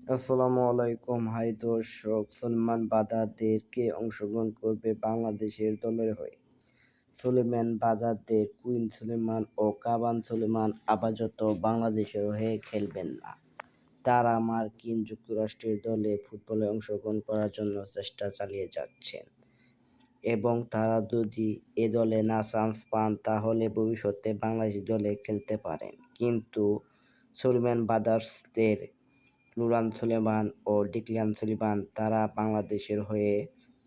আসসালামু আলাইকুম। হাই দর্শক, সলমান বাদাদেরকে অংশগ্রহণ করবে বাংলাদেশের দলের হয়ে। সুলেমান বাদাদের কুইন সুলেমান ও কাবান সুলেমান আপাতত বাংলাদেশের হয়ে খেলবেন না। তারা মার্কিন যুক্তরাষ্ট্রের দলে ফুটবলে অংশগ্রহণ করার জন্য চেষ্টা চালিয়ে যাচ্ছেন। এবং তারা যদি এ দলে না চান্স পান, তাহলে ভবিষ্যতে বাংলাদেশ দলে খেলতে পারেন। কিন্তু সুলেমান বাদার্সদের লুরান সুলেমান ও ডিকলিয়ান সুলিমান তারা বাংলাদেশের হয়ে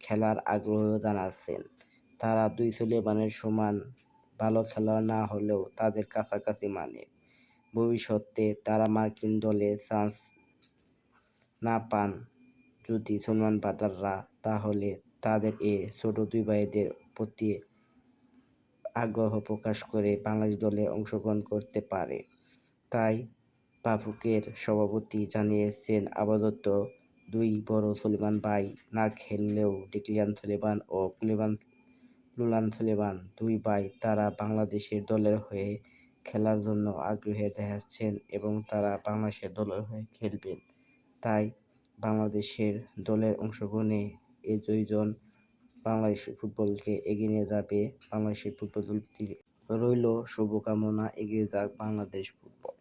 খেলার আগ্রহ জানাচ্ছেন। তারা দুই সুলেমানের সমান ভালো খেলোয়াড় না হলেও তাদের কাছাকাছি মানে। ভবিষ্যতে তারা মার্কিন দলে চান্স না পান যদি সুলমান বাদাররা, তাহলে তাদের এ ছোট দুই ভাইদের প্রতি আগ্রহ প্রকাশ করে বাংলাদেশ দলে অংশগ্রহণ করতে পারে। তাই বাফুকের সভাপতি জানিয়েছেন, আপাতত দুই বড় সুলেমান ভাই না খেললেও ডিক্লিয়ান সুলেমান ও কুলেবান লুলান সুলেমান দুই ভাই তারা বাংলাদেশের দলের হয়ে খেলার জন্য আগ্রহে দেখাচ্ছেন এবং তারা বাংলাদেশের দলের হয়ে খেলবেন। তাই বাংলাদেশের দলের অংশগ্রহণে এই দুইজন বাংলাদেশ ফুটবলকে এগিয়ে নিয়ে যাবে বাংলাদেশের ফুটবল দলটি। রইল শুভকামনা, এগিয়ে যাক বাংলাদেশ ফুটবল।